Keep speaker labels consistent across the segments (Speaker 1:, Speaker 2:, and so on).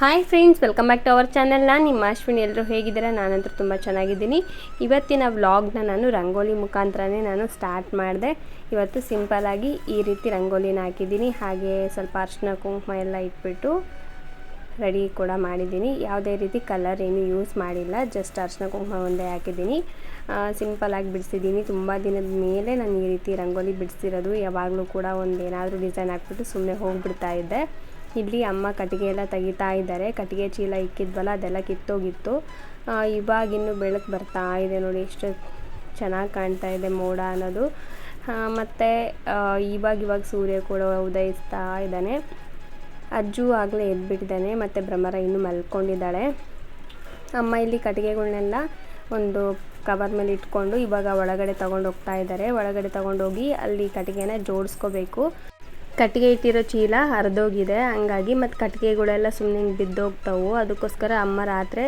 Speaker 1: Hi friends welcome back to our channel ನಾನು ನಿಮ್ಮ ಅಶ್ವಿನಿ. ಎಲ್ಲರೂ ಹೇಗಿದ್ದೀರಾ? ನಾನಂತೂ ತುಂಬ ಚೆನ್ನಾಗಿದ್ದೀನಿ. ಇವತ್ತಿನ ವ್ಲಾಗ್ನ ನಾನು ರಂಗೋಲಿ ಮುಖಾಂತರನೇ ನಾನು ಸ್ಟಾರ್ಟ್ ಮಾಡಿದೆ. ಇವತ್ತು ಸಿಂಪಲಾಗಿ ಈ ರೀತಿ ರಂಗೋಲಿನ ಹಾಕಿದ್ದೀನಿ. ಹಾಗೆ ಸ್ವಲ್ಪ ಅರ್ಶಿನ ಕುಂಕುಮ ಎಲ್ಲ ಇಟ್ಬಿಟ್ಟು ರೆಡಿ ಕೂಡ ಮಾಡಿದ್ದೀನಿ. ಯಾವುದೇ ರೀತಿ ಕಲರ್ ಏನು ಯೂಸ್ ಮಾಡಿಲ್ಲ. ಜಸ್ಟ್ ಅರ್ಶಿನ ಕುಂಕುಮ ಒಂದೇ ಹಾಕಿದ್ದೀನಿ. ಸಿಂಪಲಾಗಿ ಬಿಡಿಸಿದ್ದೀನಿ. ತುಂಬ ದಿನದ ಮೇಲೆ ನಾನು ಈ ರೀತಿ ರಂಗೋಲಿ ಬಿಡಿಸಿರೋದು. ಯಾವಾಗಲೂ ಕೂಡ ಒಂದು ಏನಾದರೂ ಡಿಸೈನ್ ಹಾಕ್ಬಿಟ್ಟು ಸುಮ್ಮನೆ ಹೋಗಿಬಿಡ್ತಾ ಇದ್ದೆ. ಇಲ್ಲಿ ಅಮ್ಮ ಕಟ್ಟಿಗೆ ಎಲ್ಲ ತೆಗಿತಾ ಇದ್ದಾರೆ. ಕಟ್ಟಿಗೆ ಚೀಲ ಇಕ್ಕಿದ್ವಲ್ಲ, ಅದೆಲ್ಲ ಕಿತ್ತೋಗಿತ್ತು. ಇವಾಗಿನ್ನು ಬೆಳಕು ಬರ್ತಾ ಇದೆ ನೋಡಿ, ಎಷ್ಟು ಚೆನ್ನಾಗಿ ಕಾಣ್ತಾ ಇದೆ ಮೋಡ ಅನ್ನೋದು. ಮತ್ತು ಇವಾಗ ಇವಾಗ ಸೂರ್ಯ ಕೂಡ ಉದಯಿಸ್ತಾ ಇದ್ದಾನೆ. ಅಜ್ಜು ಆಗಲೇ ಎದ್ಬಿಟ್ಟಿದ್ದಾನೆ, ಮತ್ತು ಭ್ರಮರ ಇನ್ನೂ ಮಲ್ಕೊಂಡಿದ್ದಾಳೆ. ಅಮ್ಮ ಇಲ್ಲಿ ಕಟ್ಟಿಗೆಗಳನ್ನೆಲ್ಲ ಒಂದು ಕವರ್ ಮೇಲೆ ಇಟ್ಕೊಂಡು ಇವಾಗ ಒಳಗಡೆ ತಗೊಂಡು ಹೋಗ್ತಾ ಇದ್ದಾರೆ. ಒಳಗಡೆ ತಗೊಂಡೋಗಿ ಅಲ್ಲಿ ಕಟ್ಟಿಗೆನ ಜೋಡಿಸ್ಕೋಬೇಕು. ಕಟ್ಟಿಗೆ ಇಟ್ಟಿರೋ ಚೀಲ ಹರಿದೋಗಿದೆ. ಹಂಗಾಗಿ ಮತ್ತು ಕಟ್ಟಿಗೆಗಳೆಲ್ಲ ಸುಮ್ಮನೆ ಹಿಂಗೆ ಬಿದ್ದೋಗ್ತಾವು. ಅದಕ್ಕೋಸ್ಕರ ಅಮ್ಮ ರಾತ್ರಿ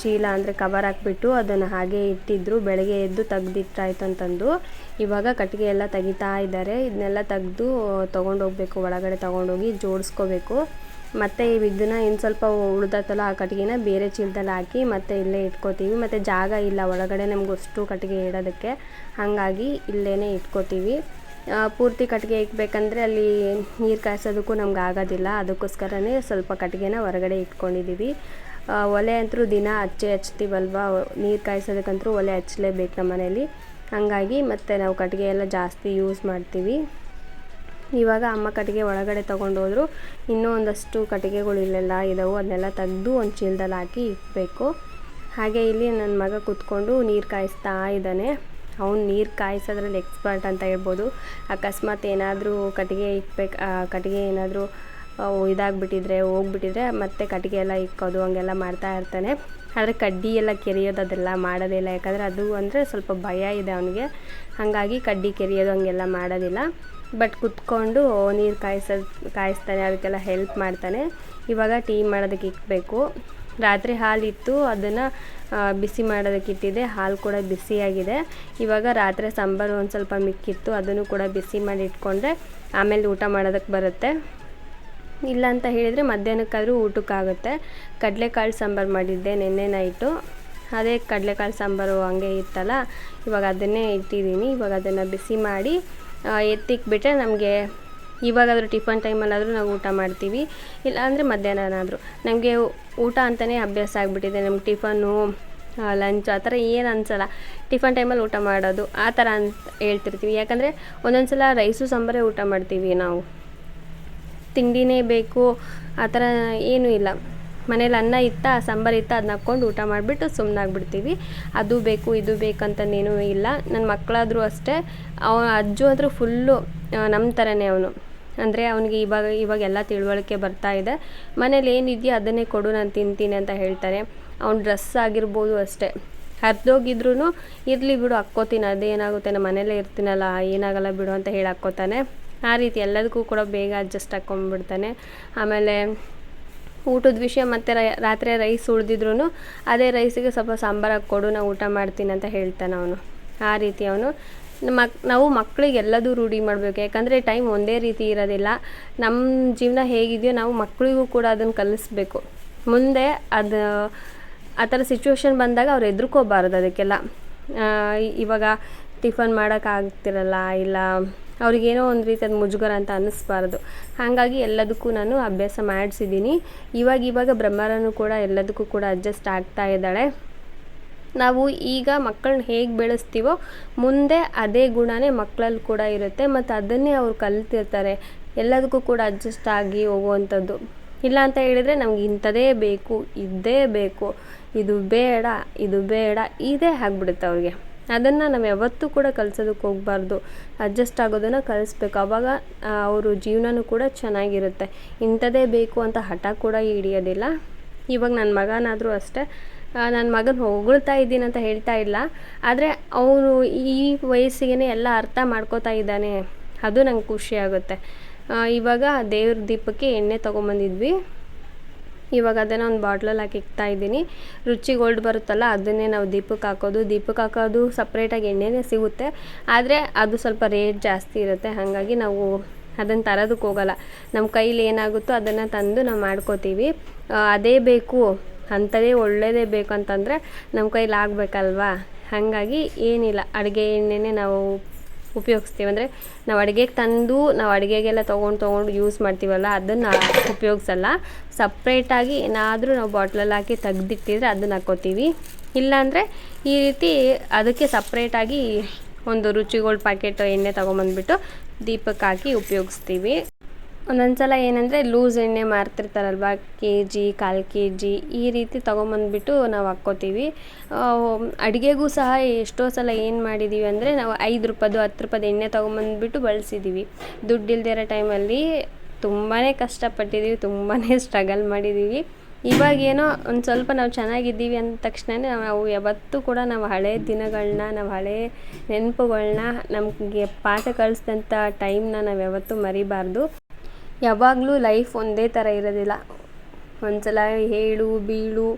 Speaker 1: ಚೀಲ ಅಂದರೆ ಕವರ್ ಹಾಕ್ಬಿಟ್ಟು ಅದನ್ನು ಹಾಗೆ ಇಟ್ಟಿದ್ರು. ಬೆಳಗ್ಗೆ ಎದ್ದು ತೆಗ್ದಿಟ್ಟಾಯ್ತು ಅಂತಂದು. ಇವಾಗ ಕಟ್ಟಿಗೆ ಎಲ್ಲ ತೆಗಿತಾ ಇದ್ದಾರೆ ಇದನ್ನೆಲ್ಲ ತೆಗೆದು ತೊಗೊಂಡೋಗ್ಬೇಕು, ಒಳಗಡೆ ತೊಗೊಂಡೋಗಿ ಜೋಡಿಸ್ಕೋಬೇಕು. ಮತ್ತು ಇದನ್ನು ಇನ್ನು ಸ್ವಲ್ಪ ಉಳ್ದತ್ತಲ್ಲ ಆ ಕಟ್ಟಿಗೆನ ಬೇರೆ ಚೀಲದಲ್ಲಿ ಹಾಕಿ ಮತ್ತೆ ಇಲ್ಲೇ ಇಟ್ಕೋತೀವಿ. ಮತ್ತು ಜಾಗ ಇಲ್ಲ, ಒಳಗಡೆ ನಮ್ಗೆ ಅಷ್ಟು ಕಟ್ಟಿಗೆ ಇಡೋದಕ್ಕೆ. ಹಾಗಾಗಿ ಇಲ್ಲೇ ಇಟ್ಕೋತೀವಿ. ಪೂರ್ತಿ ಕಟ್ಟಿಗೆ ಇಕ್ಬೇಕಂದ್ರೆ ಅಲ್ಲಿ ನೀರು ಕಾಯಿಸೋದಕ್ಕೂ ನಮ್ಗೆ ಆಗೋದಿಲ್ಲ. ಅದಕ್ಕೋಸ್ಕರನೇ ಸ್ವಲ್ಪ ಕಟ್ಟಿಗೆನ ಹೊರಗಡೆ ಇಟ್ಕೊಂಡಿದ್ದೀವಿ ಒಲೆ ಅಂತೂ ದಿನ ಹಚ್ಚೆ ಹಚ್ತೀವಲ್ವ? ನೀರು ಕಾಯಿಸೋದಕ್ಕಂತೂ ಒಲೆ ಹಚ್ಚಲೇಬೇಕು ನಮ್ಮ ಮನೇಲಿ. ಹಾಗಾಗಿ ಮತ್ತು ನಾವು ಕಟ್ಟಿಗೆ ಎಲ್ಲ ಜಾಸ್ತಿ ಯೂಸ್ ಮಾಡ್ತೀವಿ. ಇವಾಗ ಅಮ್ಮ ಕಟ್ಟಿಗೆ ಒಳಗಡೆ ತೊಗೊಂಡೋದ್ರು ಇನ್ನೂ ಒಂದಷ್ಟು ಕಟ್ಟಿಗೆಗಳು ಇಲ್ಲೆಲ್ಲ ಇದಾವೆ. ಅದನ್ನೆಲ್ಲ ತೆಗೆದು ಒಂದು ಚೀಲದಲ್ಲಿ ಹಾಕಿ ಇಡಬೇಕು ಹಾಗೆ ಇಲ್ಲಿ ನನ್ನ ಮಗ ಕೂತ್ಕೊಂಡು ನೀರು ಕಾಯಿಸ್ತಾ ಇದ್ದಾನೆ. ಅವ್ನು ನೀರು ಕಾಯಿಸೋದ್ರಲ್ಲಿ ಎಕ್ಸ್ಪರ್ಟ್ ಅಂತ ಹೇಳ್ಬೋದು. ಅಕಸ್ಮಾತ್ ಏನಾದರೂ ಕಟ್ಟಿಗೆ ಇಕ್ಬೇಕು ಕಟ್ಟಿಗೆ ಏನಾದರೂ ಇದಾಗಿಬಿಟ್ಟಿದ್ರೆ, ಹೋಗ್ಬಿಟ್ಟಿದ್ರೆ ಮತ್ತೆ ಕಟ್ಟಿಗೆ ಎಲ್ಲ ಇಕ್ಕೋದು, ಹಂಗೆಲ್ಲ ಮಾಡ್ತಾ ಇರ್ತಾನೆ. ಆದರೆ ಕಡ್ಡಿ ಎಲ್ಲ ಕೆರೆಯೋದು ಅದೆಲ್ಲ ಮಾಡೋದಿಲ್ಲ ಯಾಕಂದರೆ ಅದು ಅಂದರೆ ಸ್ವಲ್ಪ ಭಯ ಇದೆ ಅವನಿಗೆ. ಹಾಗಾಗಿ ಕಡ್ಡಿ ಕೆರೆಯೋದು ಹಂಗೆಲ್ಲ ಮಾಡೋದಿಲ್ಲ. ಬಟ್ ಕುತ್ಕೊಂಡು ನೀರು ಕಾಯಿಸೋದು, ಕಾಯಿಸ್ತಾನೆ, ಅದಕ್ಕೆಲ್ಲ ಹೆಲ್ಪ್ ಮಾಡ್ತಾನೆ. ಇವಾಗ ಟೀ ಮಾಡೋದಕ್ಕೆ ಇಕ್ಬೇಕು. ರಾತ್ರಿ ಹಾಲಿತ್ತು, ಅದನ್ನು ಬಿಸಿ ಮಾಡೋದಕ್ಕೆ ಇಟ್ಟಿದ್ದೆ. ಹಾಲು ಕೂಡ ಬಿಸಿಯಾಗಿದೆ. ಇವಾಗ ರಾತ್ರಿ ಸಾಂಬಾರು ಒಂದು ಸ್ವಲ್ಪ ಮಿಕ್ಕಿತ್ತು, ಅದನ್ನು ಕೂಡ ಬಿಸಿ ಮಾಡಿ ಇಟ್ಕೊಂಡ್ರೆ ಆಮೇಲೆ ಊಟ ಮಾಡೋದಕ್ಕೆ ಬರುತ್ತೆ. ಇಲ್ಲ ಅಂತ ಹೇಳಿದರೆ ಮಧ್ಯಾಹ್ನಕ್ಕಾದರೂ ಊಟಕ್ಕಾಗುತ್ತೆ. ಕಡಲೆಕಾಳು ಸಾಂಬಾರು ಮಾಡಿದ್ದೆ ನಿನ್ನೆ ನೈಟು. ಅದೇ ಕಡಲೆಕಾಳು ಸಾಂಬಾರು ಹಂಗೆ ಇತ್ತಲ್ಲ, ಇವಾಗ ಅದನ್ನೇ ಇಟ್ಟಿದ್ದೀನಿ. ಇವಾಗ ಅದನ್ನು ಬಿಸಿ ಮಾಡಿ ಎತ್ತಿಕ್ಬಿಟ್ರೆ ನಮಗೆ ಇವಾಗಾದರೂ ಟಿಫನ್ ಟೈಮಲ್ಲಾದರೂ ನಾವು ಊಟ ಮಾಡ್ತೀವಿ. ಇಲ್ಲಾಂದರೆ ಮಧ್ಯಾಹ್ನನಾದರೂ. ನಮಗೆ ಊಟ ಅಂತಲೇ ಅಭ್ಯಾಸ ಆಗಿಬಿಟ್ಟಿದೆ. ನಮ್ಗೆ ಟಿಫನ್ನು ಲಂಚ್ ಆ ಥರ ಏನು ಅನ್ಸಲ್ಲ. ಟಿಫನ್ ಟೈಮಲ್ಲಿ ಊಟ ಮಾಡೋದು ಆ ಥರ ಅಂತ ಹೇಳ್ತಿರ್ತೀವಿ. ಯಾಕಂದರೆ ಒಂದೊಂದು ಸಲ ರೈಸು, ಸಾಂಬಾರೇ ಊಟ ಮಾಡ್ತೀವಿ ನಾವು. ತಿಂಡಿನೇ ಬೇಕು, ಆ ಥರ ಏನೂ ಇಲ್ಲ. ಮನೇಲಿ ಅನ್ನ ಇತ್ತ, ಸಾಂಬಾರು ಇತ್ತ ಅದನ್ನ ಹಾಕ್ಕೊಂಡು ಊಟ ಮಾಡಿಬಿಟ್ಟು ಸುಮ್ಮನಾಗ್ಬಿಡ್ತೀವಿ ಅದು ಬೇಕು, ಇದು ಬೇಕಂತಂದೇನೂ ಇಲ್ಲ. ನನ್ನ ಮಕ್ಕಳಾದರೂ ಅಷ್ಟೇ. ಅವ ಅಜ್ಜು ಆದರೂ ಫುಲ್ಲು ನಮ್ಮ ಥರನೇ ಅವನು. ಅಂದರೆ ಅವನಿಗೆ ಇವಾಗ ಇವಾಗ ಎಲ್ಲ ತಿಳುವಳಿಕೆ ಬರ್ತಾ ಇದೆ. ಮನೇಲಿ ಏನಿದೆಯೋ ಅದನ್ನೇ ಕೊಡು, ನಾನು ತಿಂತೀನಿ ಅಂತ ಹೇಳ್ತಾರೆ. ಅವ್ನ ಡ್ರೆಸ್ ಆಗಿರ್ಬೋದು ಅಷ್ಟೇ. ಹರಿದೋಗಿದ್ರು ಇರಲಿ ಬಿಡು, ಹಾಕ್ಕೋತೀನಿ, ಅದೇನಾಗುತ್ತೆ ನಮ್ಮ ಮನೇಲೇ ಇರ್ತೀನಲ್ಲ, ಏನಾಗಲ್ಲ ಬಿಡು ಅಂತ ಹೇಳಿ ಹಾಕ್ಕೋತಾನೆ. ಆ ರೀತಿ ಎಲ್ಲದಕ್ಕೂ ಕೂಡ ಬೇಗ ಅಡ್ಜಸ್ಟ್ ಹಾಕ್ಕೊಂಡ್ಬಿಡ್ತಾನೆ ಆಮೇಲೆ ಊಟದ ವಿಷಯ ಮತ್ತು ರಾತ್ರಿ ರೈಸ್ ಉಳಿದಿದ್ರು ಅದೇ ರೈಸಿಗೆ ಸ್ವಲ್ಪ ಸಾಂಬಾರು ಹಾಕ್ಕೊಡು ನಾನು ಊಟ ಮಾಡ್ತೀನಿ ಅಂತ ಹೇಳ್ತಾನೆ ಅವನು. ಆ ರೀತಿ ಅವನು. ಮಕ್, ನಾವು ಮಕ್ಕಳಿಗೆ ಎಲ್ಲದೂ ರೂಢಿ ಮಾಡಬೇಕು. ಯಾಕಂದರೆ ಟೈಮ್ ಒಂದೇ ರೀತಿ ಇರೋದಿಲ್ಲ. ನಮ್ಮ ಜೀವನ ಹೇಗಿದೆಯೋ ನಾವು ಮಕ್ಕಳಿಗೂ ಕೂಡ ಅದನ್ನು ಕಲಿಸ್ಬೇಕು. ಮುಂದೆ ಅದು, ಆ ಥರ ಸಿಚುವೇಶನ್ ಬಂದಾಗ ಅವ್ರು ಎದುರ್ಕೋಬಾರ್ದು ಅದಕ್ಕೆಲ್ಲ. ಇವಾಗ ಟಿಫನ್ ಮಾಡೋಕ್ಕಾಗ್ತಿರಲ್ಲ ಇಲ್ಲ ಅವ್ರಿಗೇನೋ ಒಂದು ರೀತಿ ಅದು ಮುಜುಗರ ಅಂತ ಅನ್ನಿಸ್ಬಾರ್ದು. ಹಾಗಾಗಿ ಎಲ್ಲದಕ್ಕೂ ನಾನು ಅಭ್ಯಾಸ ಮಾಡಿಸಿದ್ದೀನಿ. ಇವಾಗ ಇವಾಗ ಬ್ರಹ್ಮರನು ಕೂಡ ಎಲ್ಲದಕ್ಕೂ ಕೂಡ ಅಡ್ಜಸ್ಟ್ ಆಗ್ತಾ ಇದ್ದಾಳೆ. ನಾವು ಈಗ ಮಕ್ಕಳನ್ನ ಹೇಗೆ ಬೆಳೆಸ್ತೀವೋ ಮುಂದೆ ಅದೇ ಗುಣನೇ ಮಕ್ಕಳಲ್ಲಿ ಕೂಡ ಇರುತ್ತೆ, ಮತ್ತು ಅದನ್ನೇ ಅವ್ರು ಕಲ್ತಿರ್ತಾರೆ. ಎಲ್ಲದಕ್ಕೂ ಕೂಡ ಅಡ್ಜಸ್ಟ್ ಆಗಿ ಹೋಗುವಂಥದ್ದು. ಇಲ್ಲ ಅಂತ ಹೇಳಿದರೆ ನಮ್ಗೆ ಇಂಥದೇ ಬೇಕು, ಇದ್ದೇ ಬೇಕು, ಇದು ಬೇಡ ಇದು ಬೇಡ, ಇದೇ ಆಗ್ಬಿಡುತ್ತೆ ಅವ್ರಿಗೆ. ಅದನ್ನು ನಾವು ಯಾವತ್ತೂ ಕೂಡ ಕಲಿಸೋದಕ್ಕೆ ಹೋಗಬಾರ್ದು. ಅಡ್ಜಸ್ಟ್ ಆಗೋದನ್ನು ಕಲಿಸ್ಬೇಕು. ಅವಾಗ ಅವರು ಜೀವನನೂ ಕೂಡ ಚೆನ್ನಾಗಿರುತ್ತೆ. ಇಂಥದೇ ಬೇಕು ಅಂತ ಹಠ ಕೂಡ ಹಿಡಿಯೋದಿಲ್ಲ. ಇವಾಗ ನನ್ನ ಮಗನಾದರೂ ಅಷ್ಟೇ. ನನ್ನ ಮಗನ ಹೊಗಳ್ತಾ ಇದ್ದೀನಿ ಅಂತ ಹೇಳ್ತಾ ಇಲ್ಲ. ಆದರೆ ಅವನು ಈ ವಯಸ್ಸಿಗೆ ಎಲ್ಲ ಅರ್ಥ ಮಾಡ್ಕೋತಾ ಇದ್ದಾನೆ. ಅದು ನಂಗೆ ಖುಷಿ ಆಗುತ್ತೆ. ಇವಾಗ ದೇವ್ರ ದೀಪಕ್ಕೆ ಎಣ್ಣೆ ತೊಗೊಂಬಂದಿದ್ವಿ. ಇವಾಗ ಅದನ್ನು ಒಂದು ಬಾಟ್ಲಲ್ಲಿ ಹಾಕಿ ಇಕ್ತಾ ಇದ್ದೀನಿ. ರುಚಿ ಗೋಲ್ಡ್ ಬರುತ್ತಲ್ಲ, ಅದನ್ನೇ ನಾವು ದೀಪಕ್ಕೆ ಹಾಕೋದು. ದೀಪಕ್ಕೆ ಹಾಕೋದು ಸಪ್ರೇಟಾಗಿ ಎಣ್ಣೆನೇ ಸಿಗುತ್ತೆ. ಆದರೆ ಅದು ಸ್ವಲ್ಪ ರೇಟ್ ಜಾಸ್ತಿ ಇರುತ್ತೆ. ಹಾಗಾಗಿ ನಾವು ಅದನ್ನು ತರೋದಕ್ಕೆ ಹೋಗಲ್ಲ. ನಮ್ಮ ಕೈಲಿ ಏನಾಗುತ್ತೋ ಅದನ್ನು ತಂದು ನಾವು ಮಾಡ್ಕೋತೀವಿ. ಅದೇ ಬೇಕು. ಅಂಥದೇ ಒಳ್ಳೆಯದೇ ಬೇಕು ಅಂತಂದರೆ ನಮ್ಮ ಕೈಲಿ ಆಗಬೇಕಲ್ವಾ? ಹಾಗಾಗಿ ಏನಿಲ್ಲ, ಅಡುಗೆ ಎಣ್ಣೆನೇ ನಾವು ಉಪಯೋಗಿಸ್ತೀವಿ. ಅಂದರೆ ನಾವು ಅಡುಗೆಗೆ ತಂದು ನಾವು ಅಡುಗೆಗೆಲ್ಲ ತೊಗೊಂಡು ತೊಗೊಂಡು ಯೂಸ್ ಮಾಡ್ತೀವಲ್ಲ, ಅದನ್ನು ಉಪಯೋಗಿಸಲ್ಲ. ಸಪ್ರೇಟಾಗಿ ಏನಾದರೂ ನಾವು ಬಾಟ್ಲಲ್ಲಿ ಹಾಕಿ ತೆಗ್ದಿಟ್ಟಿದ್ರೆ ಅದನ್ನು ಹಾಕ್ಕೋತೀವಿ. ಇಲ್ಲಾಂದರೆ ಈ ರೀತಿ ಅದಕ್ಕೆ ಸಪ್ರೇಟಾಗಿ ಒಂದು ರುಚಿಗೋಲ್ಡ್ ಪ್ಯಾಕೆಟ್ ಎಣ್ಣೆ ತೊಗೊಂಬಂದ್ಬಿಟ್ಟು ದೀಪಕ್ಕೆ ಹಾಕಿ ಉಪಯೋಗಿಸ್ತೀವಿ. ಒಂದೊಂದು ಸಲ ಏನಂದರೆ ಲೂಸ್ ಎಣ್ಣೆ ಮಾರ್ತಿರ್ತಾರಲ್ವ ಕೆ ಜಿ ಕಾಲು ಕೆ ಜಿ ಈ ರೀತಿ ತೊಗೊಂಬಂದ್ಬಿಟ್ಟು ನಾವು ಹಾಕ್ಕೋತೀವಿ. ಅಡುಗೆಗೂ ಸಹ ಎಷ್ಟೋ ಸಲ ಏನು ಮಾಡಿದ್ದೀವಿ ಅಂದರೆ ನಾವು ಐದು ರೂಪಾಯ್ದು ಹತ್ತು ರೂಪಾಯ್ದು ಎಣ್ಣೆ ತೊಗೊಂಬಂದ್ಬಿಟ್ಟು ಬಳಸಿದ್ದೀವಿ ದುಡ್ಡು ಇಲ್ದೇ ಇರೋ ಟೈಮಲ್ಲಿ ತುಂಬಾ ಕಷ್ಟಪಟ್ಟಿದ್ದೀವಿ ತುಂಬಾ ಸ್ಟ್ರಗಲ್ ಮಾಡಿದ್ದೀವಿ ಇವಾಗೇನೋ ಒಂದು ಸ್ವಲ್ಪ ನಾವು ಚೆನ್ನಾಗಿದ್ದೀವಿ ಅಂದ ತಕ್ಷಣನೇ ನಾವು ಯಾವತ್ತೂ ಕೂಡ ನಾವು ಹಳೆ ದಿನಗಳನ್ನ ನಾವು ಹಳೆ ನೆನಪುಗಳನ್ನ ನಮಗೆ ಪಾಠ ಕಲಿಸಿದಂಥ ಟೈಮ್ನ ನಾವು ಯಾವತ್ತೂ ಮರಿಬಾರ್ದು. ಯಾವಾಗಲೂ ಲೈಫ್ ಒಂದೇ ಥರ ಇರೋದಿಲ್ಲ. ಒಂದು ಸಲ ಏಳು ಬೀಳು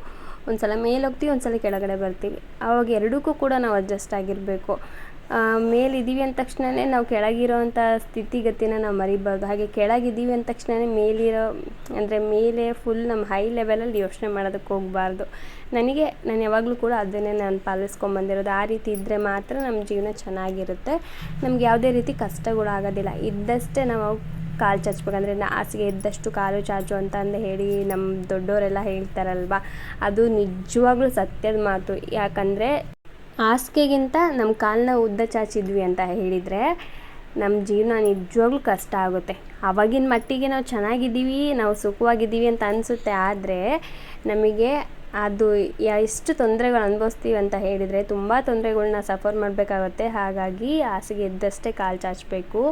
Speaker 1: ಒಂದು ಸಲ ಮೇಲೆ ಹೋಗ್ತೀವಿ ಒಂದು ಸಲ ಕೆಳಗಡೆ ಬರ್ತೀವಿ. ಆವಾಗ ಎರಡಕ್ಕೂ ಕೂಡ ನಾವು ಅಡ್ಜಸ್ಟ್ ಆಗಿರಬೇಕು. ಮೇಲಿದ್ದೀವಿ ಅಂದ ತಕ್ಷಣವೇ ನಾವು ಕೆಳಗಿರೋವಂಥ ಸ್ಥಿತಿಗತಿನ ನಾವು ಮರಿಬಾರ್ದು ಹಾಗೆ ಕೆಳಗಿದ್ದೀವಿ ಅಂದ ತಕ್ಷಣವೇ ಮೇಲಿರೋ, ಅಂದರೆ ಮೇಲೆ ಫುಲ್ ನಮ್ಮ ಹೈ ಲೆವೆಲಲ್ಲಿ ಯೋಚನೆ ಮಾಡೋದಕ್ಕೆ ಹೋಗಬಾರ್ದು. ನನಗೆ, ನಾನು ಯಾವಾಗಲೂ ಕೂಡ ಅದನ್ನೇ ನಾನು ಪಾಲಿಸ್ಕೊಂಬಂದಿರೋದು ಆ ರೀತಿ ಇದ್ದರೆ ಮಾತ್ರ ನಮ್ಮ ಜೀವನ ಚೆನ್ನಾಗಿರುತ್ತೆ. ನಮ್ಗೆ ಯಾವುದೇ ರೀತಿ ಕಷ್ಟಗಳು ಆಗೋದಿಲ್ಲ. ಇದ್ದಷ್ಟೇ ನಾವು ಕಾಲು ಚಾಚಬೇಕಂದ್ರೆ ಹಾಸಿಗೆ ಇದ್ದಷ್ಟು ಕಾಲು ಚಾಚು ಅಂತ ಅಂದು ಹೇಳಿ ನಮ್ಮ ದೊಡ್ಡವರೆಲ್ಲ ಹೇಳ್ತಾರಲ್ವ? ಅದು ನಿಜವಾಗ್ಲೂ ಸತ್ಯದ ಮಾತು. ಯಾಕಂದರೆ ಹಾಸಿಗೆಗಿಂತ ನಮ್ಮ ಕಾಲನ್ನ ಉದ್ದ ಚಾಚಿದ್ವಿ ಅಂತ ಹೇಳಿದರೆ ನಮ್ಮ ಜೀವನ ನಿಜವಾಗ್ಲೂ ಕಷ್ಟ ಆಗುತ್ತೆ. ಆವಾಗಿನ ಮಟ್ಟಿಗೆ ನಾವು ಚೆನ್ನಾಗಿದ್ದೀವಿ, ನಾವು ಸುಖವಾಗಿದ್ದೀವಿ ಅಂತ ಅನಿಸುತ್ತೆ. ಆದರೆ ನಮಗೆ ಅದು ಎಷ್ಟು ತೊಂದರೆಗಳು ಅನುಭವಿಸ್ತೀವಿ ಅಂತ ಹೇಳಿದರೆ ತುಂಬ ತೊಂದರೆಗಳ್ನ ಸಫರ್ ಮಾಡಬೇಕಾಗುತ್ತೆ. ಹಾಗಾಗಿ ಹಾಸಿಗೆ ಇದ್ದಷ್ಟೇ ಕಾಲು ಚಾಚಬೇಕು.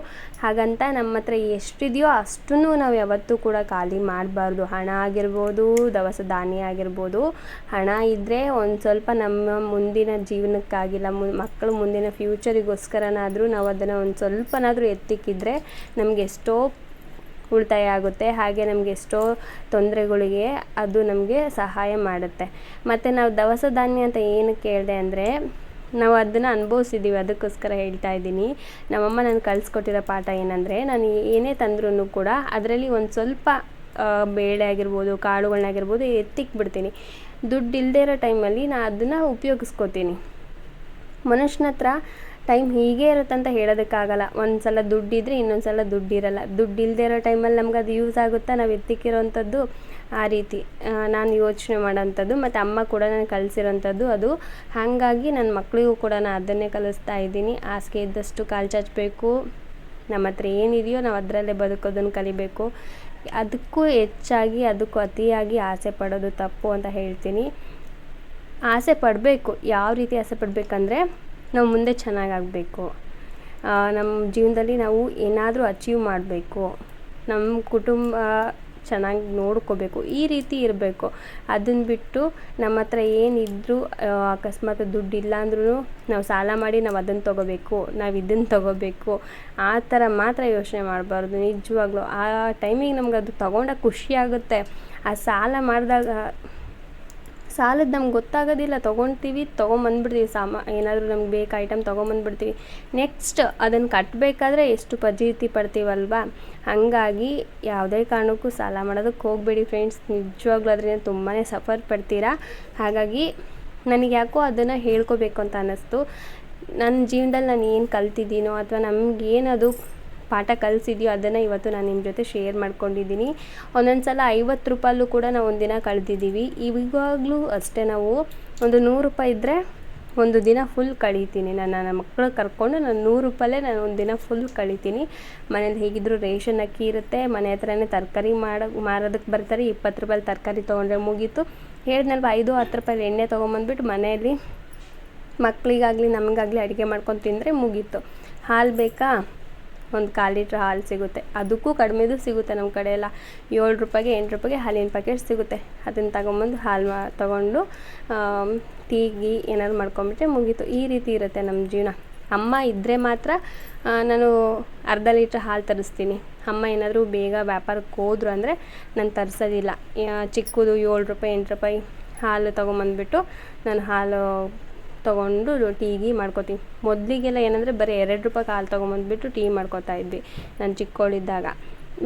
Speaker 1: ಹಾಗಂತ ನಮ್ಮ ಹತ್ರ ಎಷ್ಟಿದೆಯೋ ಅಷ್ಟನ್ನು ನಾವು ಯಾವತ್ತೂ ಕೂಡ ಖಾಲಿ ಮಾಡಬಾರ್ದು. ಹಣ ಆಗಿರ್ಬೋದು, ದವಸ ಧಾನ್ಯ ಆಗಿರ್ಬೋದು. ಹಣ ಇದ್ದರೆ ಒಂದು ಸ್ವಲ್ಪ ನಮ್ಮ ಮುಂದಿನ ಜೀವನಕ್ಕಾಗಿಲ್ಲ ಮಕ್ಕಳು ಮುಂದಿನ ಫ್ಯೂಚರಿಗೋಸ್ಕರನಾದರೂ ನಾವು ಅದನ್ನು ಒಂದು ಸ್ವಲ್ಪನಾದರೂ ಎತ್ತಿಕ್ಕಿದ್ರೆ ನಮಗೆ ಎಷ್ಟೋ ಉಳಿತಾಯ ಆಗುತ್ತೆ ಹಾಗೆ ನಮಗೆ ಎಷ್ಟೋ ತೊಂದರೆಗಳಿಗೆ ಅದು ನಮಗೆ ಸಹಾಯ ಮಾಡುತ್ತೆ. ಮತ್ತು ನಾವು ದವಸ ಧಾನ್ಯ ಅಂತ ಏನಕ್ಕೆ ಕೇಳಿದೆ ಅಂದರೆ, ನಾವು ಅದನ್ನು ಅನುಭವಿಸಿದ್ದೀವಿ ಅದಕ್ಕೋಸ್ಕರ ಹೇಳ್ತಾ ಇದ್ದೀನಿ. ನಮ್ಮಮ್ಮ ನನಗೆ ಕಲಿಸ್ಕೊಟ್ಟಿರೋ ಪಾಠ ಏನಂದರೆ, ನಾನು ಏನೇ ತಂದ್ರೂ ಕೂಡ ಅದರಲ್ಲಿ ಒಂದು ಸ್ವಲ್ಪ ಬೇಳೆ ಆಗಿರ್ಬೋದು ಕಾಳುಗಳನ್ನಾಗಿರ್ಬೋದು ಎತ್ತಿಕ್ಬಿಡ್ತೀನಿ. ದುಡ್ಡು ಇಲ್ಲದೇ ಇರೋ ಟೈಮಲ್ಲಿ ನಾನು ಅದನ್ನು ಉಪಯೋಗಿಸ್ಕೋತೀನಿ. ಮನುಷ್ಯನ ಹತ್ರ ಟೈಮ್ ಹೀಗೆ ಇರುತ್ತೆ ಅಂತ ಹೇಳೋದಕ್ಕಾಗಲ್ಲ. ಒಂದು ಸಲ ದುಡ್ಡಿದ್ರೆ ಇನ್ನೊಂದು ಸಲ ದುಡ್ಡಿರಲ್ಲ. ದುಡ್ಡು ಇಲ್ಲದೆ ಇರೋ ಟೈಮಲ್ಲಿ ನಮ್ಗೆ ಅದು ಯೂಸ್ ಆಗುತ್ತಾ? ನಾವು ಎತ್ತಿಕ್ಕಿರೋವಂಥದ್ದು ಆ ರೀತಿ. ನಾನು ಯೋಚನೆ ಮಾಡೋಂಥದ್ದು ಮತ್ತು ಅಮ್ಮ ಕೂಡ ನಾನು ಕಲಿಸಿರೋಂಥದ್ದು ಅದು. ಹಾಗಾಗಿ ನನ್ನ ಮಕ್ಕಳಿಗೂ ಕೂಡ ನಾನು ಅದನ್ನೇ ಕಲಿಸ್ತಾ ಇದ್ದೀನಿ. ಹಾಸಿಗೆ ಇದ್ದಷ್ಟು ಕಾಲು ಚಾಚಬೇಕು. ನಮ್ಮ ಹತ್ರ ಏನಿದೆಯೋ ನಾವು ಅದರಲ್ಲೇ ಬದುಕೋದನ್ನು ಕಲಿಬೇಕು. ಅದಕ್ಕೂ ಹೆಚ್ಚಾಗಿ, ಅದಕ್ಕೂ ಅತಿಯಾಗಿ ಆಸೆ ಪಡೋದು ತಪ್ಪು ಅಂತ ಹೇಳ್ತೀನಿ. ಆಸೆ ಪಡಬೇಕು. ಯಾವ ರೀತಿ ಆಸೆ ಪಡಬೇಕಂದ್ರೆ ನಾವು ಮುಂದೆ ಚೆನ್ನಾಗಾಗಬೇಕು. ನಮ್ಮ ಜೀವನದಲ್ಲಿ ನಾವು ಏನಾದರೂ ಅಚೀವ್ ಮಾಡಬೇಕು. ನಮ್ಮ ಕುಟುಂಬ ಚೆನ್ನಾಗಿ ನೋಡ್ಕೋಬೇಕು. ಈ ರೀತಿ ಇರಬೇಕು. ಅದನ್ನ ಬಿಟ್ಟು ನಮ್ಮ ಹತ್ರ ಏನಿದ್ರೂ ಅಕಸ್ಮಾತ್ ದುಡ್ಡು ಇಲ್ಲ ಅಂದ್ರೂ ನಾವು ಸಾಲ ಮಾಡಿ ನಾವು ಅದನ್ನು ತೊಗೋಬೇಕು, ನಾವು ಇದನ್ನು ತೊಗೋಬೇಕು. ಆ ಥರ ಮಾತ್ರ ಯೋಚನೆ ಮಾಡಬಾರ್ದು. ನಿಜವಾಗ್ಲೂ ಆ ಟೈಮಿಗೆ ನಮ್ಗೆ ಅದು ತೊಗೊಂಡಾಗ ಖುಷಿ ಆಗುತ್ತೆ. ಆ ಸಾಲ ಮಾಡಿದಾಗ ಸಾಲದ ನಮ್ಗೆ ಗೊತ್ತಾಗೋದಿಲ್ಲ ತೊಗೊಳ್ತೀವಿ ತೊಗೊಂಬಂದ್ಬಿಡ್ತೀವಿ, ಸಾಮಾ, ಏನಾದರೂ ನಮ್ಗೆ ಬೇಕು ಐಟಮ್ ತೊಗೊಂಬಂದ್ಬಿಡ್ತೀವಿ. ನೆಕ್ಸ್ಟ್ ಅದನ್ನು ಕಟ್ಟಬೇಕಾದ್ರೆ ಎಷ್ಟು ಫಜೀತಿ ಪಡ್ತೀವಲ್ವಾ? ಹಾಗಾಗಿ ಯಾವುದೇ ಕಾರಣಕ್ಕೂ ಸಾಲ ಮಾಡೋದಕ್ಕೆ ಹೋಗಬೇಡಿ ಫ್ರೆಂಡ್ಸ್ ನಿಜವಾಗ್ಲೂ ಅದರಿಂದ ತುಂಬಾ ಸಫರ್ ಪಡ್ತೀರಾ? ಹಾಗಾಗಿ ನನಗೆ ಯಾಕೋ ಅದನ್ನು ಹೇಳ್ಕೊಬೇಕು ಅಂತ ಅನ್ನಿಸ್ತು. ನನ್ನ ಜೀವನದಲ್ಲಿ ನಾನು ಏನು ಕಲ್ತಿದ್ದೀನೋ ಅಥವಾ ನಮಗೇನದು ಪಾಠ ಕಲಿಸಿದ್ಯೋ ಅದನ್ನು ಇವತ್ತು ನಾನು ನಿಮ್ಮ ಜೊತೆ ಶೇರ್ ಮಾಡ್ಕೊಂಡಿದ್ದೀನಿ. ಒಂದೊಂದು ಸಲ ಐವತ್ತು ರೂಪಾಯಲ್ಲೂ ಕೂಡ ನಾವು ಒಂದಿನ ಕಳೆದಿದ್ದೀವಿ. ಇವಾಗಲೂ ಅಷ್ಟೇ ನಾವು ಒಂದು ನೂರು ರೂಪಾಯಿ ಇದ್ದರೆ ಒಂದು ದಿನ ಫುಲ್ ಕಳೀತೀನಿ. ನಾನು ನನ್ನ ಮಕ್ಕಳು ಕರ್ಕೊಂಡು ನಾನು ನೂರು ರೂಪಾಯಲ್ಲೇ ನಾನು ಒಂದು ದಿನ ಫುಲ್ ಕಳೀತೀನಿ. ಮನೇಲಿ ಹೇಗಿದ್ದರೂ ರೇಷನ್ ಅಕ್ಕಿ ಇರುತ್ತೆ. ಮನೆ ಹತ್ರನೇ ತರಕಾರಿ ಮಾಡೋ ಮಾರೋದಕ್ಕೆ ಬರ್ತಾರೆ. ಇಪ್ಪತ್ತು ರೂಪಾಯಿ ತರಕಾರಿ ತೊಗೊಂಡ್ರೆ ಮುಗೀತು. ಹೇಳಿದ್ನಲ್ವ ಐದು, ಹತ್ತು ರೂಪಾಯಿ ಎಣ್ಣೆ ತೊಗೊಂಬಂದ್ಬಿಟ್ಟು ಮನೆಯಲ್ಲಿ ಮಕ್ಕಳಿಗಾಗಲಿ ನಮಗಾಗಲಿ ಅಡುಗೆ ಮಾಡ್ಕೊಂಡು ತಿಂದರೆ ಮುಗೀತು. ಹಾಲು ಬೇಕಾ? ಒಂದು ಕಾಲು ಲೀಟ್ರ್ ಹಾಲು ಸಿಗುತ್ತೆ. ಅದಕ್ಕೂ ಕಡಿಮೆದು ಸಿಗುತ್ತೆ ನಮ್ಮ ಕಡೆ ಎಲ್ಲ ಏಳು ರೂಪಾಯಿಗೆ, ಎಂಟು ರೂಪಾಯಿಗೆ ಹಾಲಿನ ಪ್ಯಾಕೆಟ್ ಸಿಗುತ್ತೆ. ಅದನ್ನು ತಗೊಂಬಂದು ಹಾಲು ಮಾ, ತೊಗೊಂಡು ಟೀ ಏನಾದ್ರು ಮಾಡ್ಕೊಂಬಿಟ್ರೆ ಮುಗೀತು. ಈ ರೀತಿ ಇರುತ್ತೆ ನಮ್ಮ ಜೀವನ. ಅಮ್ಮ ಇದ್ದರೆ ಮಾತ್ರ ನಾನು ಅರ್ಧ ಲೀಟ್ರ್ ಹಾಲು ತರಿಸ್ತೀನಿ. ಅಮ್ಮ ಏನಾದರೂ ಬೇಗ ವ್ಯಾಪಾರಕ್ಕೆ ಹೋದ್ರು ಅಂದರೆ ನಾನು ತರಿಸೋದಿಲ್ಲ. ಚಿಕ್ಕದು ಏಳು ರೂಪಾಯಿ, ಎಂಟು ರೂಪಾಯಿ ಹಾಲು ತೊಗೊಂಬಂದ್ಬಿಟ್ಟು ನಾನು ಹಾಲು ತೊಗೊಂಡು ಗೀ ಮಾಡ್ಕೋತೀನಿ. ಮೊದಲಿಗೆಲ್ಲ ಏನಂದರೆ ಬರೀ ಎರಡು ರೂಪಾಯಿಗೆ ಹಾಲು ತೊಗೊಂಬಂದ್ಬಿಟ್ಟು ಟೀ ಮಾಡ್ಕೋತಾ ಇದ್ವಿ ನಾನು ಚಿಕ್ಕವಳಿದ್ದಾಗ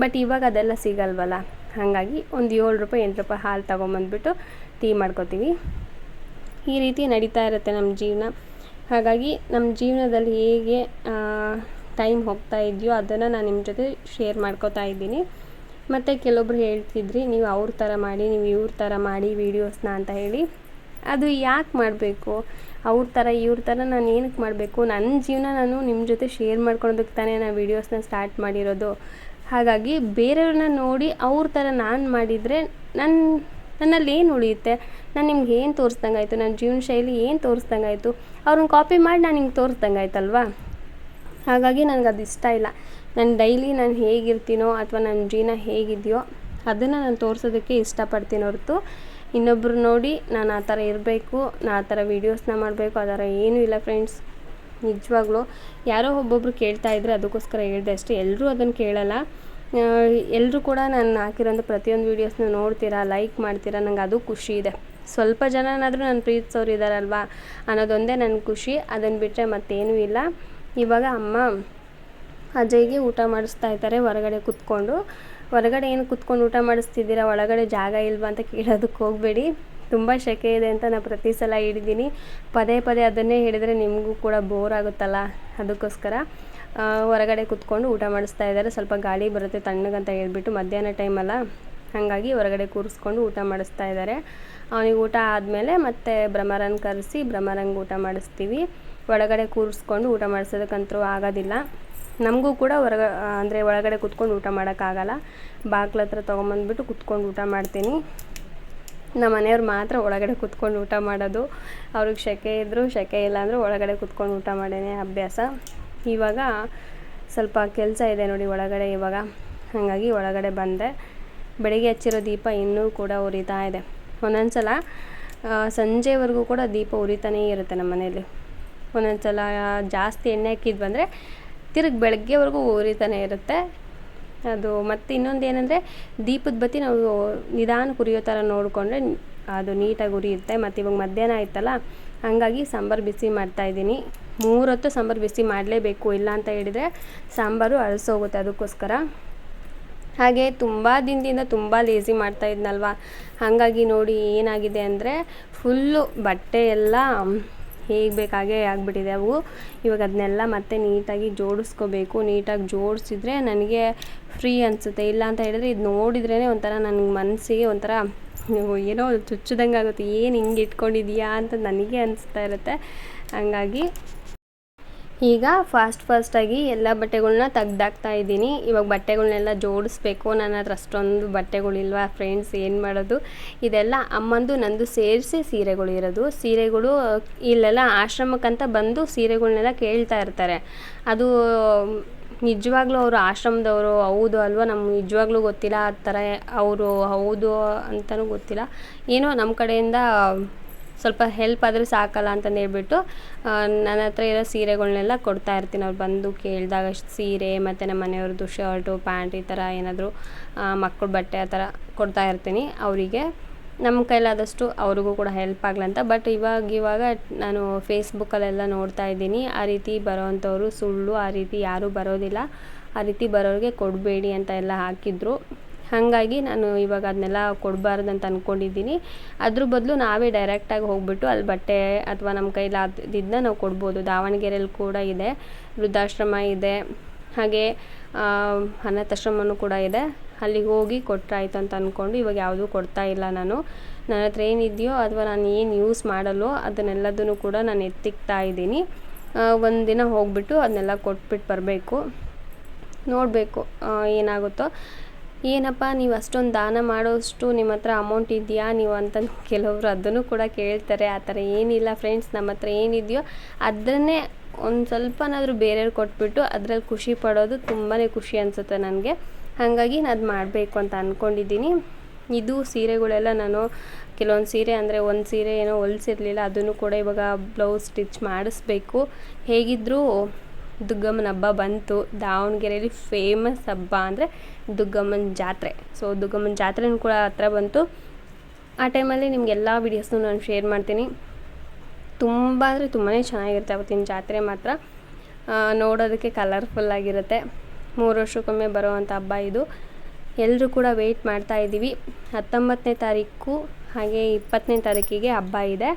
Speaker 1: ಬಟ್ ಇವಾಗ ಅದೆಲ್ಲ ಸಿಗಲ್ವಲ್ಲ. ಹಾಗಾಗಿ ಒಂದು ಏಳು ರೂಪಾಯಿ, ಎಂಟು ರೂಪಾಯಿ ಹಾಲು ತೊಗೊಂಬಂದ್ಬಿಟ್ಟು ಟೀ ಮಾಡ್ಕೋತೀವಿ. ಈ ರೀತಿ ನಡೀತಾ ಇರುತ್ತೆ ನಮ್ಮ ಜೀವನ. ಹಾಗಾಗಿ ನಮ್ಮ ಜೀವನದಲ್ಲಿ ಹೇಗೆ ಟೈಮ್ ಹೋಗ್ತಾ ಇದೆಯೋ ಅದನ್ನು ನಾನು ನಿಮ್ಮ ಜೊತೆ ಶೇರ್ ಮಾಡ್ಕೋತಾ ಇದ್ದೀನಿ. ಮತ್ತು ಕೆಲವೊಬ್ರು ಹೇಳ್ತಿದ್ರಿ, ನೀವು ಅವ್ರ ಥರ ಮಾಡಿ, ನೀವು ಇವ್ರ ಥರ ಮಾಡಿ, ವೀಡಿಯೋಸ್ನ, ಅಂತ ಹೇಳಿ. ಅದು ಯಾಕೆ ಮಾಡಬೇಕು? ಅವ್ರ ಥರ ಇವ್ರ ಥರ ನಾನು ಏನಕ್ಕೆ ಮಾಡಬೇಕು? ನನ್ನ ಜೀವನ ನಾನು ನಿಮ್ಮ ಜೊತೆ ಶೇರ್ ಮಾಡ್ಕೊಳೋದಕ್ಕೆ ತಾನೇ ನಾನು ವೀಡಿಯೋಸ್ನ ಸ್ಟಾರ್ಟ್ ಮಾಡಿರೋದು. ಹಾಗಾಗಿ ಬೇರೆಯವ್ರನ್ನ ನೋಡಿ ಅವ್ರ ಥರ ನಾನು ಮಾಡಿದರೆ ನನ್ನ ನನ್ನಲ್ಲಿ ಏನು ಉಳಿಯುತ್ತೆ? ನಾನು ನಿಮ್ಗೆ ಏನು ತೋರಿಸ್ದಂಗೆ ಆಯಿತು ನನ್ನ ಜೀವನ ಶೈಲಿ ಏನು ತೋರಿಸ್ದಂಗೆ ಆಯಿತು ಅವ್ರನ್ನ ಕಾಪಿ ಮಾಡಿ ನಾನು ಹಿಂಗೆ ತೋರಿಸ್ದಂಗೆ ಆಯ್ತಲ್ವಾ ಹಾಗಾಗಿ ನನಗೆ ಅದು ಇಷ್ಟ ಇಲ್ಲ. ನಾನು ಡೈಲಿ ನಾನು ಹೇಗಿರ್ತೀನೋ ಅಥವಾ ನನ್ನ ಜೀವನ ಹೇಗಿದೆಯೋ ಅದನ್ನು ನಾನು ತೋರಿಸೋದಕ್ಕೆ ಇಷ್ಟಪಡ್ತೀನಿ ಹೊರತು ಇನ್ನೊಬ್ಬರು ನೋಡಿ ನಾನು ಆ ಥರ ಇರಬೇಕು, ನಾನು ಆ ಥರ ವೀಡಿಯೋಸ್ನ ಮಾಡಬೇಕು, ಆ ಥರ ಏನೂ ಇಲ್ಲ ಫ್ರೆಂಡ್ಸ್ ನಿಜವಾಗ್ಲೂ ಯಾರೋ ಒಬ್ಬೊಬ್ರು ಕೇಳ್ತಾ ಇದ್ರೆ ಅದಕ್ಕೋಸ್ಕರ ಹೇಳಿದೆ ಅಷ್ಟೇ ಎಲ್ಲರೂ ಅದನ್ನು ಕೇಳಲ್ಲ. ಎಲ್ಲರೂ ಕೂಡ ನಾನು ಹಾಕಿರೋಂಥ ಪ್ರತಿಯೊಂದು ವೀಡಿಯೋಸ್ನ ನೋಡ್ತೀರಾ ಲೈಕ್ ಮಾಡ್ತೀರಾ, ನಂಗೆ ಅದು ಖುಷಿ ಇದೆ. ಸ್ವಲ್ಪ ಜನನಾದರೂ ನನ್ನ ಪ್ರೀತಿಸೋರು ಇದ್ದಾರಲ್ವಾ ಅನ್ನೋದೊಂದೇ ನನ್ನ ಖುಷಿ, ಅದನ್ನು ಬಿಟ್ಟರೆ ಮತ್ತೇನೂ ಇಲ್ಲ. ಇವಾಗ ಅಮ್ಮ ಅಜಯ್ಗೆ ಊಟ ಮಾಡಿಸ್ತಾ ಇದ್ದಾರೆ, ಹೊರಗಡೆ ಕುತ್ಕೊಂಡು. ಹೊರಗಡೆ ಏನು ಕುತ್ಕೊಂಡು ಊಟ ಮಾಡಿಸ್ತಿದ್ದೀರಾ? ಒಳಗಡೆ ಜಾಗ ಇಲ್ವಾ ಅಂತ ಕೇಳೋದಕ್ಕೆ ಹೋಗಬೇಡಿ. ತುಂಬ ಸೆಕೆ ಇದೆ ಅಂತ ನಾನು ಪ್ರತಿ ಸಲ ಹಿಡಿದೀನಿ ಪದೇ ಪದೇ ಅದನ್ನೇ ಹೇಳಿದರೆ ನಿಮಗೂ ಕೂಡ ಬೋರ್ ಆಗುತ್ತಲ್ಲ? ಅದಕ್ಕೋಸ್ಕರ ಹೊರಗಡೆ ಕುತ್ಕೊಂಡು ಊಟ ಮಾಡಿಸ್ತಾ ಇದ್ದಾರೆ. ಸ್ವಲ್ಪ ಗಾಳಿ ಬರುತ್ತೆ ತಣ್ಣಗಂತ ಹೇಳ್ಬಿಟ್ಟು ಮಧ್ಯಾಹ್ನ ಟೈಮಲ್ಲ ಹಾಗಾಗಿ ಹೊರಗಡೆ ಕೂರಿಸ್ಕೊಂಡು ಊಟ ಮಾಡಿಸ್ತಾ ಇದ್ದಾರೆ. ಅವನಿಗೆ ಊಟ ಆದಮೇಲೆ ಮತ್ತೆ ಭ್ರಮರನ್ ಕರೆಸಿ ಭ್ರಮರಂಗೆ ಊಟ ಮಾಡಿಸ್ತೀವಿ. ಒಳಗಡೆ ಕೂರಿಸ್ಕೊಂಡು ಊಟ ಮಾಡಿಸೋದಕ್ಕಂತರೂ ಆಗೋದಿಲ್ಲ. ನಮಗೂ ಕೂಡ ಹೊರಗ ಅಂದರೆ ಒಳಗಡೆ ಕುತ್ಕೊಂಡು ಊಟ ಮಾಡೋಕ್ಕಾಗಲ್ಲ. ಬಾಗ್ಲ ಹತ್ರ ತೊಗೊಂಬಂದ್ಬಿಟ್ಟು ಕುತ್ಕೊಂಡು ಊಟ ಮಾಡ್ತೀನಿ. ನಮ್ಮ ಮನೆಯವ್ರು ಮಾತ್ರ ಒಳಗಡೆ ಕುತ್ಕೊಂಡು ಊಟ ಮಾಡೋದು. ಅವ್ರಿಗೆ ಸೆಕೆ ಇದ್ದರೂ ಸೆಕೆ ಇಲ್ಲ ಅಂದರೆ ಒಳಗಡೆ ಕುತ್ಕೊಂಡು ಊಟ ಮಾಡೇನೆ ಅಭ್ಯಾಸ. ಇವಾಗ ಸ್ವಲ್ಪ ಕೆಲಸ ಇದೆ ನೋಡಿ ಒಳಗಡೆ ಇವಾಗ. ಹಾಗಾಗಿ ಒಳಗಡೆ ಬಂದೆ. ಬೆಳಿಗ್ಗೆ ಹಚ್ಚಿರೋ ದೀಪ ಇನ್ನೂ ಕೂಡ ಉರಿತಾ ಇದೆ. ಒಂದೊಂದು ಸಲ ಸಂಜೆವರೆಗೂ ಕೂಡ ದೀಪ ಉರಿತಾನೇ ಇರುತ್ತೆ ನಮ್ಮ ಮನೆಯಲ್ಲಿ. ಒಂದೊಂದು ಸಲ ಜಾಸ್ತಿ ಎಣ್ಣೆ ಹಾಕಿದ್ ಅಂದರೆ ತಿರುಗಿ ಬೆಳಗ್ಗೆವರೆಗೂ ಉರಿತಾನೆ ಇರುತ್ತೆ. ಅದು ಮತ್ತು ಇನ್ನೊಂದು ಏನಂದರೆ ದೀಪದ ಬತ್ತಿ ನಾವು ನಿಧಾನ ಕುರಿಯೋ ಥರ ನೋಡಿಕೊಂಡ್ರೆ ಅದು ನೀಟಾಗಿ ಉರಿಯುತ್ತೆ. ಮತ್ತು ಇವಾಗ ಮಧ್ಯಾಹ್ನ ಆಯ್ತಲ್ಲ, ಹಾಗಾಗಿ ಸಾಂಬಾರು ಬಿಸಿ ಮಾಡ್ತಾಯಿದ್ದೀನಿ ಮೂರೊತ್ತು ಸಾಂಬಾರು ಬಿಸಿ ಮಾಡಲೇಬೇಕು. ಇಲ್ಲ ಅಂತ ಹೇಳಿದರೆ ಸಾಂಬಾರು ಅಳಸೋಗುತ್ತೆ ಅದಕ್ಕೋಸ್ಕರ. ಹಾಗೆ ತುಂಬ ದಿನದಿಂದ ತುಂಬ ಲೇಸಿ ಮಾಡ್ತಾ ಇದ್ನಲ್ವ? ಹಾಗಾಗಿ ನೋಡಿ ಏನಾಗಿದೆ ಅಂದರೆ ಫುಲ್ಲು ಬಟ್ಟೆ ಎಲ್ಲ ಹೇಗೆ ಬೇಕಾಗೇ ಆಗಿಬಿಟ್ಟಿದೆ ಅವು. ಇವಾಗ ಅದನ್ನೆಲ್ಲ ಮತ್ತೆ ನೀಟಾಗಿ ಜೋಡಿಸ್ಕೋಬೇಕು. ನೀಟಾಗಿ ಜೋಡಿಸಿದ್ರೆ ನನಗೆ ಫ್ರೀ ಅನಿಸುತ್ತೆ. ಇಲ್ಲ ಅಂತ ಹೇಳಿದ್ರೆ ಇದು ನೋಡಿದ್ರೇ ಒಂಥರ ನನಗೆ ಮನಸ್ಸಿಗೆ ಒಂಥರ ಏನೋ ಚುಚ್ಚದಂಗೆ ಆಗುತ್ತೆ. ಏನು ಹಿಂಗೆ ಇಟ್ಕೊಂಡಿದೀಯಾ ಅಂತ ನನಗೆ ಅನಿಸ್ತಾ ಇರುತ್ತೆ. ಹಂಗಾಗಿ ಈಗ ಫಾಸ್ಟ್ ಫಾಸ್ಟಾಗಿ ಎಲ್ಲ ಬಟ್ಟೆಗಳನ್ನ ತೆಗ್ದಾಕ್ತಾ ಇದ್ದೀನಿ. ಇವಾಗ ಬಟ್ಟೆಗಳನ್ನೆಲ್ಲ ಜೋಡಿಸ್ಬೇಕು. ನನ್ನ ಹತ್ರ ಅಷ್ಟೊಂದು ಬಟ್ಟೆಗಳಿಲ್ವ ಫ್ರೆಂಡ್ಸ್ ಏನು ಮಾಡೋದು? ಇದೆಲ್ಲ ಅಮ್ಮಂದು, ನಂದು ಸೇರಿಸಿ ಸೀರೆಗಳು ಇರೋದು. ಸೀರೆಗಳು, ಇಲ್ಲೆಲ್ಲ ಆಶ್ರಮಕ್ಕಂತ ಬಂದು ಸೀರೆಗಳನ್ನೆಲ್ಲ ಕೇಳ್ತಾ ಇರ್ತಾರೆ. ಅದು ನಿಜವಾಗ್ಲೂ ಅವರು ಆಶ್ರಮದವರು, ಹೌದು ಅಲ್ವಾ? ನಮ್ಗೆ ನಿಜವಾಗ್ಲೂ ಗೊತ್ತಿಲ್ಲ ಆ ಥರ. ಅವರು ಹೌದು ಅಂತಲೂ ಗೊತ್ತಿಲ್ಲ. ಏನೋ ನಮ್ಮ ಕಡೆಯಿಂದ ಸ್ವಲ್ಪ ಹೆಲ್ಪ್ ಆದರೆ ಸಾಕಲ್ಲ ಅಂತಂದು ಹೇಳ್ಬಿಟ್ಟು ನನ್ನ ಹತ್ರ ಇರೋ ಸೀರೆಗಳನ್ನೆಲ್ಲ ಕೊಡ್ತಾ ಇರ್ತೀನಿ. ಅವ್ರು ಬಂದು ಕೇಳಿದಾಗ ಸೀರೆ ಮತ್ತು ನಮ್ಮ ಮನೆಯವ್ರದ್ದು ಶರ್ಟು ಪ್ಯಾಂಟ್ ಈ ಥರ ಏನಾದರೂ ಮಕ್ಕಳ ಬಟ್ಟೆ ಆ ಥರ ಕೊಡ್ತಾ ಇರ್ತೀನಿ ಅವರಿಗೆ. ನಮ್ಮ ಕೈಲಾದಷ್ಟು ಅವ್ರಿಗೂ ಕೂಡ ಹೆಲ್ಪ್ ಆಗ್ಲಂತ ಬಟ್ ಇವಾಗ ಇವಾಗ ನಾನು ಫೇಸ್ಬುಕ್ಕಲ್ಲೆಲ್ಲ ನೋಡ್ತಾ ಇದ್ದೀನಿ. ಆ ರೀತಿ ಬರೋವಂಥವ್ರು ಸುಳ್ಳು, ಆ ರೀತಿ ಯಾರೂ ಬರೋದಿಲ್ಲ. ಆ ರೀತಿ ಬರೋರಿಗೆ ಕೊಡಬೇಡಿ ಅಂತ ಎಲ್ಲ ಹಾಕಿದ್ರು. ಹಾಗಾಗಿ ನಾನು ಇವಾಗ ಅದನ್ನೆಲ್ಲ ಕೊಡಬಾರ್ದು ಅಂತ ಅಂದ್ಕೊಂಡಿದ್ದೀನಿ ಅದ್ರ ಬದಲು ನಾವೇ ಡೈರೆಕ್ಟಾಗಿ ಹೋಗ್ಬಿಟ್ಟು ಅಲ್ಲಿ ಬಟ್ಟೆ ಅಥವಾ ನಮ್ಮ ಕೈಲಾದಿದ್ದನ್ನ ನಾವು ಕೊಡ್ಬೋದು. ದಾವಣಗೆರೆಯಲ್ಲಿ ಕೂಡ ಇದೆ, ವೃದ್ಧಾಶ್ರಮ ಇದೆ, ಹಾಗೆ ಅನಾಥಾಶ್ರಮನೂ ಕೂಡ ಇದೆ. ಅಲ್ಲಿಗೆ ಹೋಗಿ ಕೊಟ್ಟರಾಯ್ತು ಅಂತ ಅಂದ್ಕೊಂಡು ಇವಾಗ ಯಾವುದೂ ಕೊಡ್ತಾ ಇಲ್ಲ ನಾನು. ನನ್ನ ಹತ್ರ ಏನಿದೆಯೋ ಅಥವಾ ನಾನು ಏನು ಯೂಸ್ ಮಾಡಲ್ಲೋ ಅದನ್ನೆಲ್ಲದನ್ನು ಕೂಡ ನಾನು ಎತ್ತಿಕ್ತಾ ಇದ್ದೀನಿ. ದಿನ ಹೋಗ್ಬಿಟ್ಟು ಅದನ್ನೆಲ್ಲ ಕೊಟ್ಬಿಟ್ಟು ಬರಬೇಕು. ನೋಡಬೇಕು ಏನಾಗುತ್ತೋ. ಏನಪ್ಪ, ನೀವು ಅಷ್ಟೊಂದು ದಾನ ಮಾಡೋಷ್ಟು ನಿಮ್ಮ ಹತ್ರ ಅಮೌಂಟ್ ಇದೆಯಾ? ನೀವು ಅಂತ ಕೆಲವರು ಅದನ್ನು ಕೂಡ ಕೇಳ್ತಾರೆ. ಆ ಥರ ಏನಿಲ್ಲ ಫ್ರೆಂಡ್ಸ್ ನಮ್ಮ ಹತ್ರ ಏನಿದೆಯೋ ಅದನ್ನೇ ಒಂದು ಸ್ವಲ್ಪನಾದರೂ ಬೇರೆಯವ್ರು ಕೊಟ್ಬಿಟ್ಟು ಅದರಲ್ಲಿ ಖುಷಿ ಪಡೋದು ತುಂಬಾ ಖುಷಿ ಅನಿಸುತ್ತೆ ನನಗೆ. ಹಾಗಾಗಿ ನಾನು ಅದು ಮಾಡಬೇಕು ಅಂತ ಅಂದ್ಕೊಂಡಿದ್ದೀನಿ ಇದು ಸೀರೆಗಳೆಲ್ಲ ನಾನು ಕೆಲವೊಂದು ಸೀರೆ ಅಂದರೆ ಒಂದು ಸೀರೆ ಏನೋ ಹೊಲ್ಸಿರ್ಲಿಲ್ಲ, ಅದನ್ನು ಕೂಡ ಇವಾಗ ಬ್ಲೌಸ್ ಸ್ಟಿಚ್ ಮಾಡಿಸ್ಬೇಕು. ಹೇಗಿದ್ದರೂ ದುಗ್ಗಮ್ಮನ ಹಬ್ಬ ಬಂತು. ದಾವಣಗೆರೆಯಲ್ಲಿ ಫೇಮಸ್ ಹಬ್ಬ ಅಂದರೆ ದುಗ್ಗಮ್ಮನ ಜಾತ್ರೆ. ಸೊ ದುಗ್ಗಮ್ಮನ ಜಾತ್ರೆನೂ ಕೂಡ ಹತ್ರ ಬಂತು. ಆ ಟೈಮಲ್ಲಿ ನಿಮಗೆಲ್ಲ ವೀಡಿಯೋಸ್ನು ನಾನು ಶೇರ್ ಮಾಡ್ತೀನಿ. ತುಂಬ ಅಂದರೆ ತುಂಬಾ ಚೆನ್ನಾಗಿರುತ್ತೆ ಅವತ್ತಿನ ಜಾತ್ರೆ ಮಾತ್ರ. ನೋಡೋದಕ್ಕೆ ಕಲರ್ಫುಲ್ ಆಗಿರುತ್ತೆ. ಮೂರು ವರ್ಷಕ್ಕೊಮ್ಮೆ ಬರುವಂಥ ಹಬ್ಬ ಇದು. ಎಲ್ಲರೂ ಕೂಡ ವೆಯ್ಟ್ ಮಾಡ್ತಾ ಇದ್ದೀವಿ ಹತ್ತೊಂಬತ್ತನೇ ತಾರೀಕು ಹಾಗೆ ಇಪ್ಪತ್ತನೇ ತಾರೀಕಿಗೆ ಹಬ್ಬ ಇದೆ.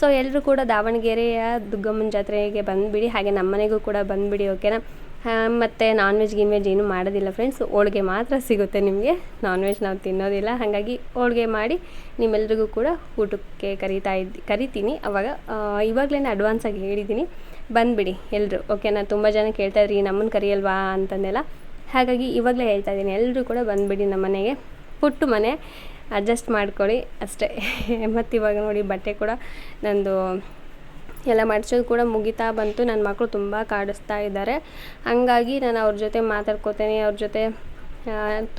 Speaker 1: ಸೊ ಎಲ್ಲರೂ ಕೂಡ ದಾವಣಗೆರೆಯ ದುರ್ಗಮ್ಮನ ಜಾತ್ರೆಗೆ ಬಂದುಬಿಡಿ, ಹಾಗೆ ನಮ್ಮ ಮನೆಗೂ ಕೂಡ ಬಂದುಬಿಡಿ ಓಕೆನಾ ಮತ್ತು ನಾನ್ ವೆಜ್ ಗಿನ್ ಏನೂ ಮಾಡೋದಿಲ್ಲ ಫ್ರೆಂಡ್ಸ್ ಹೋಳ್ಗೆ ಮಾತ್ರ ಸಿಗುತ್ತೆ ನಿಮಗೆ. ನಾನ್ ವೆಜ್ ನಾವು ತಿನ್ನೋದಿಲ್ಲ. ಹಾಗಾಗಿ ಹೋಳ್ಗೆ ಮಾಡಿ ನಿಮ್ಮೆಲ್ರಿಗೂ ಕೂಡ ಊಟಕ್ಕೆ ಕರಿತಾ ಇದ್ದ ಕರಿತೀನಿ. ಅವಾಗ ಇವಾಗಲೇ ಅಡ್ವಾನ್ಸಾಗಿ ಹೇಳಿದ್ದೀನಿ ಬಂದುಬಿಡಿ ಎಲ್ಲರೂ ಓಕೆನಾ ತುಂಬ ಜನ ಕೇಳ್ತಾ ಇದ್ರಿ ನಮ್ಮನ್ನು ಕರಿಯಲ್ವಾ ಅಂತಂದೆಲ್ಲ. ಹಾಗಾಗಿ ಇವಾಗಲೇ ಹೇಳ್ತಾ ಇದ್ದೀನಿ ಎಲ್ಲರೂ ಕೂಡ ಬಂದುಬಿಡಿ ನಮ್ಮ ಮನೆಗೆ. ಪುಟ್ಟು ಮನೆ. ಅಡ್ಜಸ್ಟ್ ಮಾಡ್ಕೊಳ್ಳಿ ಅಷ್ಟೇ. ಮತ್ತು ಇವಾಗ ನೋಡಿ ಬಟ್ಟೆ ಕೂಡ ನಂದು ಎಲ್ಲ ಮಡ್ಚೋದು ಕೂಡ ಮುಗಿತಾ ಬಂತು. ನನ್ನ ಮಕ್ಕಳು ತುಂಬ ಕಾಡಿಸ್ತಾ ಇದ್ದಾರೆ. ಹಂಗಾಗಿ ನಾನು ಅವ್ರ ಜೊತೆ ಮಾತಾಡ್ಕೋತೇನೆ. ಅವ್ರ ಜೊತೆ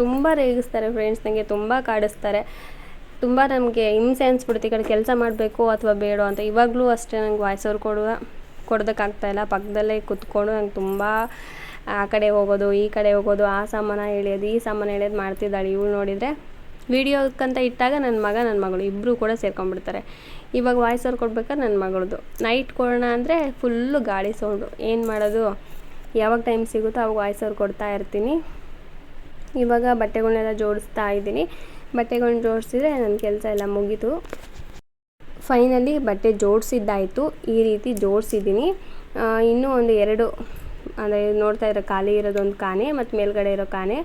Speaker 1: ತುಂಬ ರೇಗಿಸ್ತಾರೆ ಫ್ರೆಂಡ್ಸ್ ನನಗೆ ತುಂಬ ಕಾಡಿಸ್ತಾರೆ. ತುಂಬ ನಮಗೆ ಹಿಂಸೆ ಅನಿಸ್ಬಿಡುತ್ತೆ. ಈ ಕಡೆ ಕೆಲಸ ಮಾಡಬೇಕು ಅಥವಾ ಬೇಡ ಅಂತ. ಇವಾಗಲೂ ಅಷ್ಟೇ ನಂಗೆ ವಾಯ್ಸ್ ಅವ್ರು ಕೊಡುವ ಕೊಡೋದಕ್ಕಾಗ್ತಾಯಿಲ್ಲ ಪಕ್ಕದಲ್ಲೇ ಕುತ್ಕೊಂಡು ನಂಗೆ ತುಂಬ ಆ ಕಡೆ ಹೋಗೋದು, ಈ ಕಡೆ ಹೋಗೋದು, ಆ ಸಾಮಾನ ಎಳೆಯೋದು, ಈ ಸಾಮಾನು ಎಳೆಯೋದು ಮಾಡ್ತಿದ್ದಾಳೆ. ಇವಳು ನೋಡಿದರೆ ವೀಡಿಯೋಕ್ಕಂತ ಇಟ್ಟಾಗ ನನ್ನ ಮಗ, ನನ್ನ ಮಗಳು ಇಬ್ಬರೂ ಕೂಡ ಸೇರ್ಕೊಂಡ್ಬಿಡ್ತಾರೆ. ಇವಾಗ ವಾಯ್ಸ್ ಓವರ್ ಕೊಡ್ಬೇಕಾದ್ರೆ ನನ್ನ ಮಗಳದು. ನೈಟ್ ಕೊಡೋಣ ಅಂದರೆ ಫುಲ್ಲು ಗಾಳಿ ಸೌಂಡು ಏನು ಮಾಡೋದು? ಯಾವಾಗ ಟೈಮ್ ಸಿಗುತ್ತೋ ಅವಾಗ ವಾಯ್ಸ್ ಓವರ್ ಕೊಡ್ತಾ ಇರ್ತೀನಿ. ಇವಾಗ ಬಟ್ಟೆಗಳನ್ನೆಲ್ಲ ಜೋಡಿಸ್ತಾ ಇದ್ದೀನಿ. ಬಟ್ಟೆಗಳನ್ನ ಜೋಡಿಸಿದ್ರೆ ನನ್ನ ಕೆಲಸ ಎಲ್ಲ ಮುಗೀತು. ಫೈನಲಿ ಬಟ್ಟೆ ಜೋಡಿಸಿದ್ದಾಯಿತು. ಈ ರೀತಿ ಜೋಡಿಸಿದ್ದೀನಿ. ಇನ್ನೂ ಒಂದು ಎರಡು, ಅಂದರೆ ನೋಡ್ತಾ ಇರೋ ಖಾಲಿ ಇರೋದೊಂದು ಕಾನೆ ಮತ್ತು ಮೇಲ್ಗಡೆ ಇರೋ ಕಾನೆ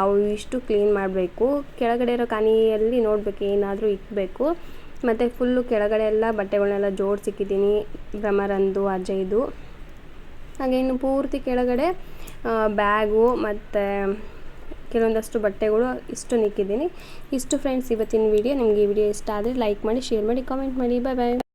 Speaker 1: ಅವು ಇಷ್ಟು ಕ್ಲೀನ್ ಮಾಡಬೇಕು. ಕೆಳಗಡೆ ಇರೋ ಕಾನಿಯಲ್ಲಿ ನೋಡಬೇಕು ಏನಾದರೂ ಇಕ್ಕಬೇಕು ಮತ್ತು ಫುಲ್ಲು ಕೆಳಗಡೆ ಎಲ್ಲ ಬಟ್ಟೆಗಳನ್ನೆಲ್ಲ ಜೋಡಿಸಿಕ್ಕಿದ್ದೀನಿ ಭ್ರಮರಂದು ಅಜಯ್ದು. ಹಾಗೆ ಇನ್ನು ಪೂರ್ತಿ ಕೆಳಗಡೆ ಬ್ಯಾಗು ಮತ್ತು ಕೆಲವೊಂದಷ್ಟು ಬಟ್ಟೆಗಳು ಇಷ್ಟು ನಿಕ್ಕಿದ್ದೀನಿ. ಇಷ್ಟು ಫ್ರೆಂಡ್ಸ್ ಇವತ್ತಿನ ವಿಡಿಯೋ ನಿಮಗೆ ಈ ವಿಡಿಯೋ ಇಷ್ಟ ಆದರೆ ಲೈಕ್ ಮಾಡಿ ಶೇರ್ ಮಾಡಿ ಕಾಮೆಂಟ್ ಮಾಡಿ. ಬಾಯ್ ಬಾಯ್